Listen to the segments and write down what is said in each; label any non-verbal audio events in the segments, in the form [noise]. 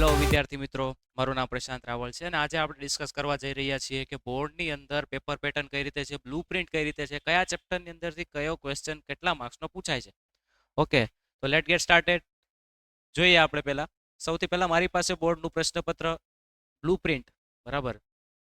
Hello વિદ્યાર્થી મિત્રો. મારું નામ પ્રશાંત રાવલ છે અને આજે આપણે ડિસ્કસ કરવા જઈ રહ્યા છીએ કે બોર્ડની અંદર પેપર પેટર્ન કઈ રીતે છે બ્લુ પ્રિન્ટ કઈ રીતે છે, કયા ચેપ્ટરની અંદરથી કયો ક્વેશ્ચન કેટલા માર્ક્સનો પૂછાય છે. ઓકે તો લેટ ગેટ સ્ટાર્ટેડ જોઈએ આપણે પહેલા. સૌથી પહેલા મારી પાસે બોર્ડનું પ્રશ્નપત્ર બ્લુ પ્રિન્ટ બરાબર?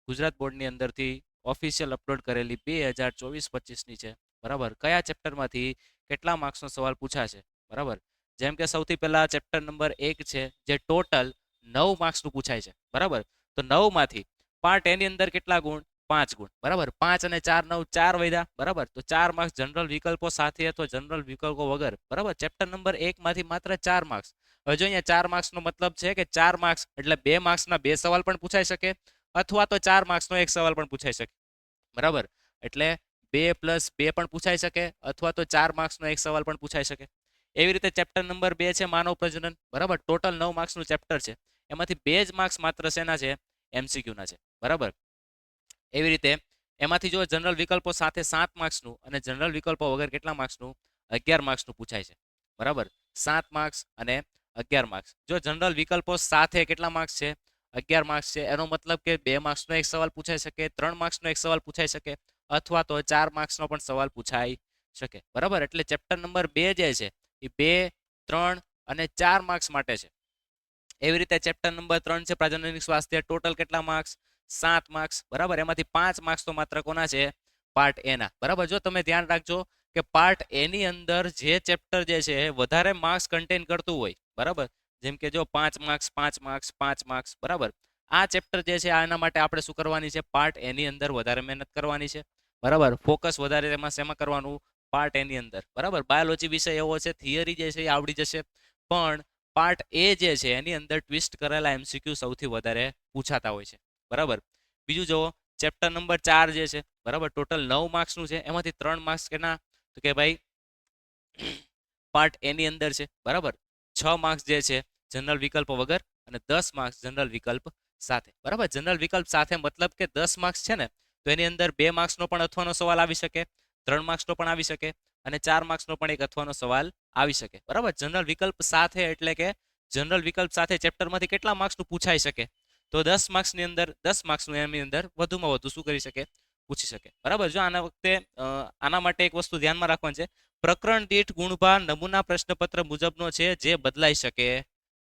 ગુજરાત બોર્ડની અંદરથી ઓફિશિયલ અપલોડ કરેલી બે હજાર ચોવીસ પચીસની છે, બરાબર? કયા ચેપ્ટરમાંથી કેટલા માર્ક્સનો સવાલ પૂછાશે, બરાબર? જેમ કે સૌથી પહેલા ચેપ્ટર નંબર એક છે, જે ટોટલ નવ માર્ક્સનું પૂછાય છે. બરાબર? તો નવમાંથી પાર્ટ એની અંદર કેટલા ગુણ? પાંચ ગુણ. બરાબર? પાંચ અને ચાર, નવ, ચાર વૈધા બરાબર? તો ચાર માર્ક્સ જનરલ વિકલ્પો સાથે અથવા જનરલ વિકલ્પો વગર. બરાબર? ચેપ્ટર નંબર એકમાંથી માત્ર ચાર માર્ક્સ હવે જો અહીંયા ચાર માર્ક્સનો મતલબ છે કે ચાર માર્ક્સ એટલે બે માર્ક્સના બે સવાલ પણ પૂછાઈ શકે અથવા તો ચાર માર્ક્સનો એક સવાલ પણ પૂછાઈ શકે. બરાબર? એટલે બે પ્લસ બે પણ પૂછાઈ શકે અથવા તો ચાર માર્ક્સનો એક સવાલ પણ પૂછાઈ શકે. એવી રીતે ચેપ્ટર નંબર બે છે માનવ પ્રજનન. બરાબર? ટોટલ નવ માર્ક્સનું ચેપ્ટર છે. એમાંથી બે જ માર્ક્સ માત્ર શેના છે? એમસીક્યુના છે. બરાબર? એવી રીતે એમાંથી જો જનરલ વિકલ્પો સાથે સાત માર્ક્સનું અને જનરલ વિકલ્પો વગર કેટલા માર્ક્સનું અગિયાર માર્ક્સનું પૂછાય છે. બરાબર? સાત માર્ક્સ અને અગિયાર માર્ક્સ જો જનરલ વિકલ્પો સાથે કેટલા માર્ક્સ છે? અગિયાર માર્ક્સ છે. એનો મતલબ કે બે માર્ક્સનો એક સવાલ પૂછાઈ શકે, ત્રણ માર્ક્સનો એક સવાલ પૂછાઈ શકે, અથવા તો ચાર માર્ક્સનો પણ સવાલ પૂછાઈ શકે. બરાબર? એટલે ચેપ્ટર નંબર બે જે છે, એ બે, ત્રણ અને ચાર માર્ક્સ માટે છે. એવી રીતે ચેપ્ટર નંબર ત્રણ છે પ્રાજનનિક સ્વાસ્થ્ય ટોટલ કેટલા માર્ક્સ સાત માર્ક્સ બરાબર? એમાંથી પાંચ માર્ક્સ તો માત્ર કોના છે? પાર્ટ એના બરાબર? જો તમે ધ્યાન રાખજો કે પાર્ટ એની અંદર જે ચેપ્ટર જે છે, વધારે માર્ક્સ કન્ટેન કરતું હોય, બરાબર? જેમ કે જો પાંચ માર્ક્સ પાંચ માર્ક્સ પાંચ માર્ક્સ બરાબર? આ ચેપ્ટર જે છે, આના માટે આપણે શું કરવાની છે? પાર્ટ એની અંદર વધારે મહેનત કરવાની છે, બરાબર? ફોકસ વધારે એમાં શેમાં કરવાનું? પાર્ટ એની અંદર, બરાબર? બાયોલોજી વિષય એવો છે થિયરી જે છે એ આવડી જશે. પણ પાર્ટ એ જે છે, એની અંદર ટ્વિસ્ટ કરેલા એમસીક્યુ સૌથી વધારે પૂછાતા હોય છે. બરાબર? બીજું જુઓ, ચેપ્ટર નંબર ચાર જે છે, બરાબર? ટોટલ નવ માર્ક્સનું છે, એમાંથી ત્રણ માર્ક્સ કેના તો કે ભાઈ, પાર્ટ એની અંદર છે, બરાબર? છ માર્ક્સ જે છે, જનરલ વિકલ્પ વગર અને દસ માર્ક્સ જનરલ વિકલ્પ સાથે. બરાબર? જનરલ વિકલ્પ સાથે મતલબ કે દસ માર્ક્સ છે ને, તો એની અંદર બે માર્ક્સનો પણ અથવાનો સવાલ આવી શકે, ત્રણ માર્ક્સનો પણ આવી શકે અને ચાર માર્ક્સનો પણ એક અથવાનો સવાલ આવી શકે. બરાબર? જનરલ વિકલ્પ સાથે એટલે કે જનરલ વિકલ્પ સાથે ચેપ્ટરમાંથી કેટલા માર્ક્સનું પૂછાઈ શકે? તો દસ માર્ક્સની અંદર, દસ માર્ક્સનું એની અંદર વધુમાં વધુ શું કરી શકે? પૂછી શકે. બરાબર? જો આના વખતે આના માટે એક વસ્તુ ધ્યાનમાં રાખવાની છે. પ્રકરણ દીઠ ગુણભાર નમૂના પ્રશ્નપત્ર મુજબનો છે જે બદલાઈ શકે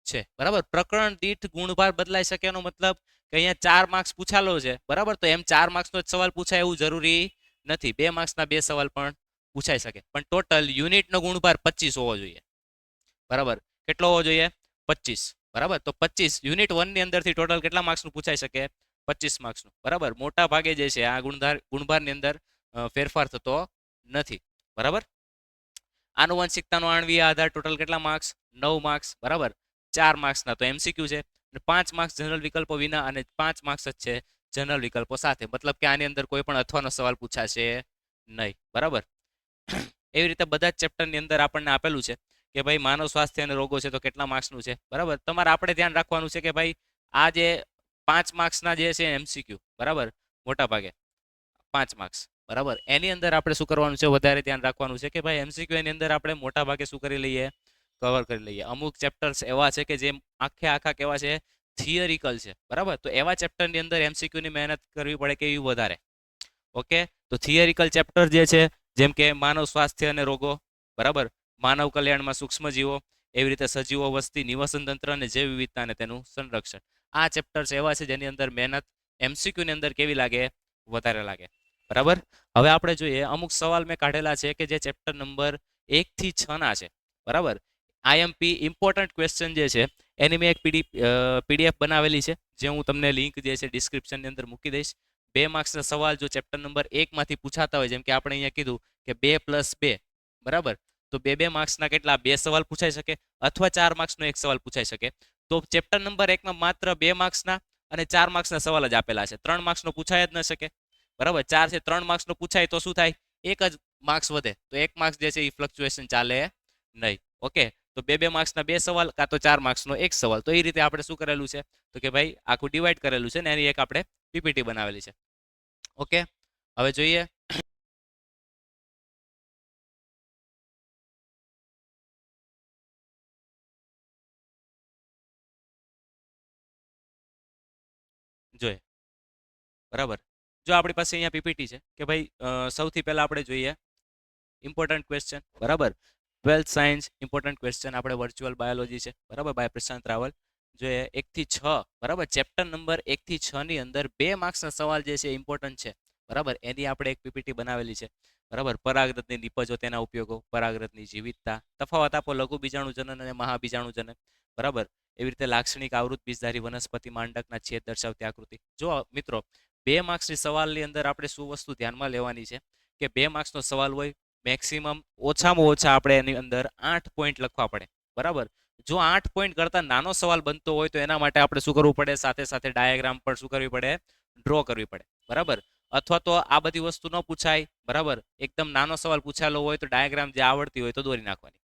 છે. બરાબર? પ્રકરણ દીઠ ગુણભાર બદલાઈ શકે એનો મતલબ કે અહીંયા ચાર માર્ક્સ પૂછાલો છે. બરાબર? તો એમ ચાર માર્ક્સનો જ સવાલ પૂછાય એવું જરૂરી નથી. બે માર્ક્સના બે સવાલ પણ પૂછાઈ શકે. પણ ટોટલ યુનિટનો ગુણભાર પચીસ હોવો જોઈએ. બરાબર? કેટલો હોવો જોઈએ? પચીસ બરાબર? તો પચીસ યુનિટ વનની અંદરથી ટોટલ કેટલા માર્ક્સનું પૂછાઈ શકે? પચીસ માર્ક્સનું બરાબર? મોટા ભાગે જે છે, આ ગુણધાર, ગુણભારની અંદર ફેરફાર થતો નથી. બરાબર? આનુવંશિકતાનો આણવી આધાર ટોટલ કેટલા માર્ક્સ નવ માર્ક્સ બરાબર? ચાર માર્ક્સના તો એમસીક્યુ છે. અને પાંચ માર્ક્સ જનરલ વિકલ્પો વિના અને પાંચ માર્ક્સ જ છે જનરલ વિકલ્પો સાથે. મતલબ કે આની અંદર કોઈ પણ અથવાનો સવાલ પૂછાશે નહીં. બરાબર? એવી રીતે બધા જ ચેપ્ટરની અંદર આપણને આપેલું છે કે ભાઈ માનવ સ્વાસ્થ્ય અને રોગો છે તો કેટલા માર્ક્સનું છે. બરાબર? તમારે આપણે ધ્યાન રાખવાનું છે કે ભાઈ આ જે પાંચ માર્ક્સના જે છે એમસીક્યુ બરાબર? મોટા ભાગે પાંચ માર્ક્સ બરાબર? એની અંદર આપણે શું કરવાનું છે? વધારે ધ્યાન રાખવાનું છે કે ભાઈ એમસીક્યુ એની અંદર આપણે મોટા ભાગે શું કરી લઈએ? કવર કરી લઈએ. અમુક ચેપ્ટર્સ એવા છે કે જે આખે આખા કેવા છે? થિયરિકલ છે. બરાબર? તો એવા ચેપ્ટરની અંદર એમસીક્યુની મહેનત કરવી પડે કે એવી વધારે. ઓકે તો થિયરિકલ ચેપ્ટર જે છે જેમ કે માનવ સ્વાસ્થ્ય અને રોગો, બરાબર? માનવ કલ્યાણમાં સૂક્ષ્મજીવો, એવી રીતે સજીવો, વસ્તી, નિવસન તંત્ર અને જૈવ વિવિધતા અને તેનું સંરક્ષણ. આ ચેપ્ટર્સ એવા છે જેની અંદર મહેનત એમસીક્યુની અંદર કેવી લાગે? વધારે લાગે. બરાબર? હવે આપણે જોઈએ, અમુક સવાલ મેં કાઢેલા છે કે જે ચેપ્ટર નંબર એક થી છ ના છે. બરાબર? આઈએમપી ઇમ્પોર્ટન્ટ ક્વેશ્ચન જે છે, એની મેં એક પીડી પીડીએફ બનાવેલી છે, જે હું તમને લિંક જે છે ડિસ્ક્રિપ્શનની અંદર મૂકી દઈશ. બે માર્ક્સના સવાલ જો ચેપ્ટર નંબર એકમાંથી પૂછાતા હોય, જેમ કે આપણે અહીંયા કીધું કે બે પ્લસ બે, બરાબર? તો બે બે માર્ક્સના કેટલા? બે સવાલ પૂછાઈ શકે અથવા ચાર માર્ક્સનો એક સવાલ પૂછાઈ શકે. તો ચેપ્ટર નંબર એકમાં માત્ર બે માર્ક્સના અને ચાર માર્ક્સના સવાલ જ આપેલા છે. ત્રણ માર્ક્સનો પૂછાય જ ન શકે. બરાબર? ચાર છે, ત્રણ માર્ક્સનો પૂછાય તો શું થાય? એક જ માર્ક્સ વધે. તો એક માર્ક્સ જે છે એ ફ્લક્ચ્યુએશન ચાલે નહીં. ઓકે? તો બે બે માર્ક્સના બે સવાલ કાં તો ચાર માર્ક્સનો એક સવાલ. તો એ રીતે આપણે શું કરેલું છે? તો કે ભાઈ આખું ડિવાઈડ કરેલું છે ને એની એક આપણે પીપીટી બનાવેલી છે. ઓકે, હવે જોઈએ. જોઈએ. બરાબર. જો આપણી પાસે અહીંયા પીપીટી છે, કે ભાઈ સૌથી પહેલા આપણે જોઈએ. ઇમ્પોર્ટન્ટ ક્વેશ્ચન બરાબર. ટ્વેલ્થ સાયન્સ ઇમ્પોર્ટન્ટ ક્વેશ્ચન આપણે વર્ચ્યુઅલ બાયોલોજી છે. બરાબર? બાય પ્રશાંત રાવલ જોઈએ એકથી છ, બરાબર? ચેપ્ટર નંબર એકથી છ ની અંદર બે માર્ક્સના સવાલ જે છે ઇમ્પોર્ટન્ટ છે. બરાબર? એની આપણે એક પીપીટી બનાવેલી છે. બરાબર? પરાગરતની નિપજો તેના ઉપયોગો, પરાગરતની જીવિતતા, તફાવત આપો લઘુ બીજાણુજનન અને મહાબીજાણુજનન. બરાબર? એવી રીતે લાક્ષણિક આવૃત બીજધારી વનસ્પતિ માંડકના છેદ દર્શાવતી આકૃતિ. જો મિત્રો, બે માર્ક્સની સવાલની અંદર આપણે શું વસ્તુ ધ્યાનમાં લેવાની છે કે બે માર્ક્સનો સવાલ હોય મેક્સિમમ ઓછામાં ઓછા આપણે એની અંદર આઠ પોઈન્ટ લખવા પડે. બરાબર? જો આઠ પોઈન્ટ કરતાં નાનો સવાલ બનતો હોય તો એના માટે આપણે શું કરવું પડે? સાથે સાથે ડાયાગ્રામ પણ શું કરવી પડે? ડ્રો કરવી પડે. બરાબર? અથવા તો આ બધી વસ્તુ ન પૂછાય. બરાબર? એકદમ નાનો સવાલ પૂછાયેલો હોય તો ડાયાગ્રામ જે આવડતી હોય તો દોરી નાખવાની.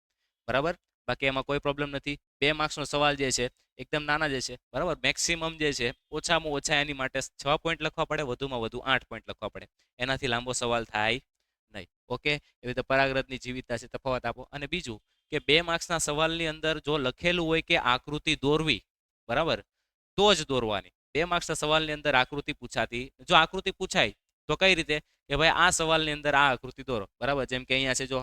બરાબર? બાકી એમાં કોઈ પ્રોબ્લેમ નથી. બે માર્ક્સનો સવાલ જે છે, એકદમ નાના જે છે, બરાબર? મેક્સિમમ જે છે, ઓછામાં ઓછા એની માટે છ પોઈન્ટ લખવા પડે, વધુમાં વધુ આઠ પોઈન્ટ લખવા પડે. એનાથી લાંબો સવાલ થાય નહીં. ઓકે? એવી રીતે પરાગ્રતની જીવિતતા છે, તફાવત આપો. અને બીજું કે બે માર્ક્સના સવાલની અંદર જો લખેલું હોય કે આકૃતિ દોરવી, બરાબર? તો જ દોરવાની. બે માર્ક્સના સવાલની અંદર આકૃતિ પૂછાતી. જો આકૃતિ પૂછાય, તો કઈ રીતે? કે ભાઈ આ સવાલની અંદર આ આકૃતિ દોરો. બરાબર? જેમ કે અહીંયા છે જો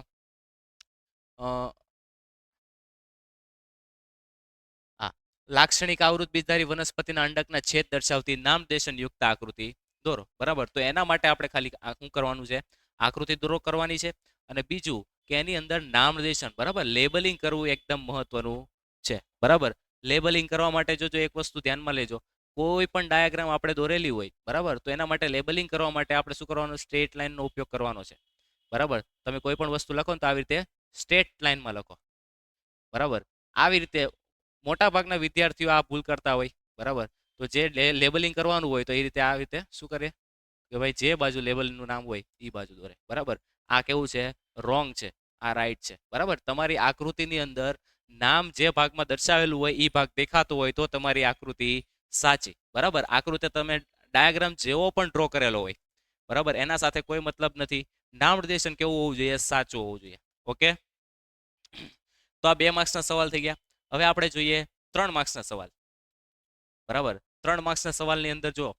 લાક્ષણિક આવૃત બીજધારી વનસ્પતિના અંડકના છેદ દર્શાવતી નામદેશન યુક્ત આકૃતિ દોરો. બરાબર? તો એના માટે આપણે ખાલી શું કરવાનું છે? આકૃતિ દોરો કરવાની છે. અને બીજું કે એની અંદર નામદેશન બરાબર? લેબલિંગ કરવું એકદમ મહત્વનું છે, બરાબર? લેબલિંગ કરવા માટે જો જો એક વસ્તુ ધ્યાનમાં લેજો, કોઈ પણ ડાયાગ્રામ આપણે દોરેલી હોય, બરાબર? તો એના માટે લેબલિંગ કરવા માટે આપણે શું કરવાનું? સ્ટ્રેટ લાઇનનો ઉપયોગ કરવાનો છે, બરાબર? તમે કોઈ પણ વસ્તુ લખો ને તો આવી રીતે સ્ટ્રેટ લાઇનમાં લખો, બરાબર? આવી રીતે મોટા ભાગના વિદ્યાર્થીઓ આ ભૂલ કરતા હોય, બરાબર? તો જે લેબલિંગ કરવાનું હોય તો એ રીતે આ રીતે શું કરે કે ભાઈ જે બાજુ લેબલનું નામ હોય એ બાજુ દોરે. બરાબર? આ કેવું છે? રોંગ છે. આ રાઈટ છે. બરાબર? તમારી આકૃતિની અંદર નામ જે ભાગમાં દર્શાવેલું હોય એ ભાગ દેખાતો હોય તો તમારી આકૃતિ સાચી. બરાબર? આકૃતિ તમે ડાયાગ્રામ જેવો પણ ડ્રો કરેલો હોય. બરાબર? એના સાથે કોઈ મતલબ નથી. નામ નિર્દેશન કેવું હોવું જોઈએ? સાચું હોવું જોઈએ. ઓકે? તો આ બે માર્ક્સના સવાલ થઈ ગયા. હવે આપણે જોઈએ ત્રણ માર્ક્સના સવાલ. બરાબર? ત્રણ માર્ક્સના સવાલની અંદર જો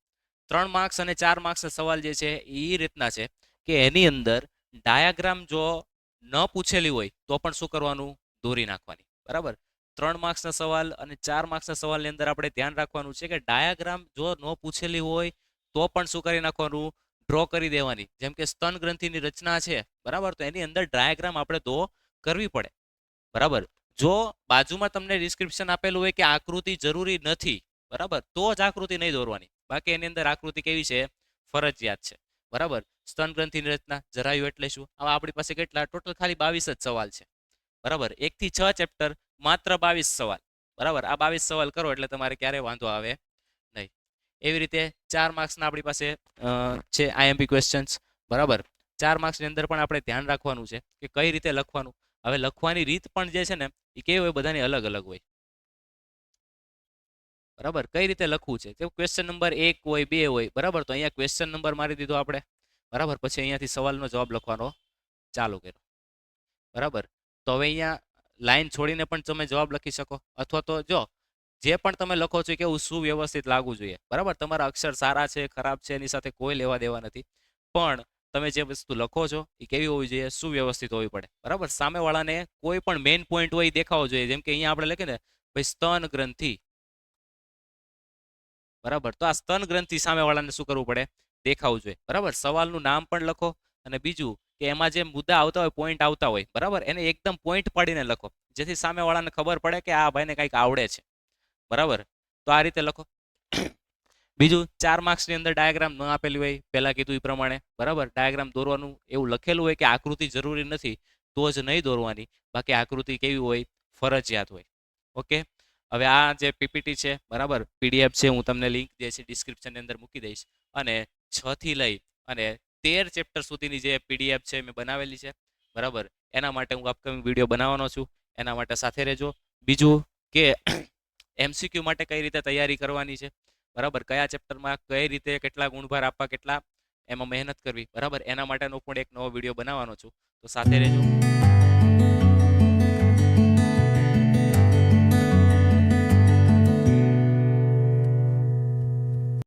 ત્રણ માર્ક્સ અને ચાર માર્ક્સના સવાલ જે છે એ રીતના છે કે એની અંદર ડાયાગ્રામ જો ન પૂછેલી હોય તો પણ શું કરવાનું? દોરી નાખવાની. બરાબર? ત્રણ માર્ક્સના સવાલ અને ચાર માર્ક્સના સવાલની અંદર આપણે ધ્યાન રાખવાનું છે કે ડાયાગ્રામ જો ન પૂછેલી હોય તો પણ શું કરી નાખવાનું? ડ્રો કરી દેવાની. જેમ કે સ્તન ગ્રંથિની રચના છે. બરાબર? તો એની અંદર ડાયાગ્રામ આપણે તો કરવી પડે. બરાબર? જો બાજુમાં તમને ડિસ્ક્રિપ્શન આપેલું હોય કે આકૃતિ જરૂરી નથી. બરાબર? તો જ આકૃતિ નહીં દોરવાની. બાકી એની અંદર આકૃતિ કેવી છે? ફરજિયાત છે. બરાબર? સ્તન ગ્રંથિની રચના જરાયું એટલે શું? આવા આપણી પાસે કેટલા? ટોટલ ખાલી બાવીસ જ સવાલ છે. બરાબર? એકથી છ ચેપ્ટર, માત્ર બાવીસ સવાલ. બરાબર? આ બાવીસ સવાલ કરો એટલે તમારે ક્યારેય વાંધો આવે નહીં. એવી રીતે ચાર માર્ક્સના આપણી પાસે છે આઈએમપી ક્વેશ્ચન્સ બરાબર? ચાર માર્ક્સની અંદર પણ આપણે ધ્યાન રાખવાનું છે કે કઈ રીતે લખવાનું. હવે લખવાની રીત પણ જે છે ને, એ કેવી હોય? બધાની અલગ અલગ હોય. બરાબર? કઈ રીતે લખવું છે? તે ક્વેશ્ચન નંબર એક હોય, બે હોય, બરાબર? તો અહીંયા ક્વેશ્ચન નંબર મારી દીધો આપણે. બરાબર? પછી અહીંયાથી સવાલનો જવાબ લખવાનો ચાલુ કર્યો. બરાબર? તો હવે અહીંયા લાઈન છોડીને પણ તમે જવાબ લખી શકો. અથવા તો જો, જે પણ તમે લખો છો કેવું સુવ્યવસ્થિત લાગવું જોઈએ. બરાબર? તમારા અક્ષર સારા છે, ખરાબ છે, એની સાથે કોઈ લેવા દેવા નથી. પણ તમે જે વસ્તુ લખો છો એ કેવી હોવી જોઈએ? સુવ્યવસ્થિત હોવી પડે. બરાબર? સામેવાળાને કોઈ પણ મેઇન પોઈન્ટ હોય દેખાવો જોઈએ. જેમ કે અહીંયા આપણે લખીએ ને, ભાઈ સ્તન ગ્રંથિ. બરાબર? તો આ સ્તન ગ્રંથિ સામેવાળાને શું કરવું પડે? દેખાવું જોઈએ. બરાબર? સવાલનું નામ પણ લખો અને બીજું કે એમાં જે મુદ્દા આવતા હોય પોઈન્ટ આવતા હોય, બરાબર? એને એકદમ પોઈન્ટ પાડીને લખો. જેથી સામેવાળાને ખબર પડે કે આ ભાઈને કંઈક આવડે છે. બરાબર? તો આ રીતે લખો. બીજું, ચાર માર્ક્સની અંદર ડાયાગ્રામ ન આપેલી હોય, પહેલાં કીધું એ પ્રમાણે. બરાબર? ડાયાગ્રામ દોરવાનું એવું લખેલું હોય કે આકૃતિ જરૂરી નથી, તો જ નહીં દોરવાની. બાકી આકૃતિ કેવી હોય? ફરજિયાત હોય. ઓકે? હવે આ જે પીપીટી છે, બરાબર? પીડીએફ છે, હું તમને લિંક જે છે, ડિસ્ક્રિપ્શનની અંદર મૂકી દઈશ. અને છ થી લઈ અને તેર ચેપ્ટર સુધીની જે પીડીએફ છે, મેં બનાવેલી છે, બરાબર? એના માટે હું અપકમિંગ વીડિયો બનાવવાનો છું. એના માટે સાથે રહેજો. બીજું કે [clears throat] એમસીક્યુ માટે કઈ રીતે તૈયારી કરવાની છે, બરાબર? કયા ચેપ્ટરમાં કઈ રીતે કેટલા ગુણભાર આપવા, કેટલા એમાં મહેનત કરવી, બરાબર? એના માટેનો પણ એક નવો વીડિયો બનાવવાનો છું. તો સાથે રહેજો.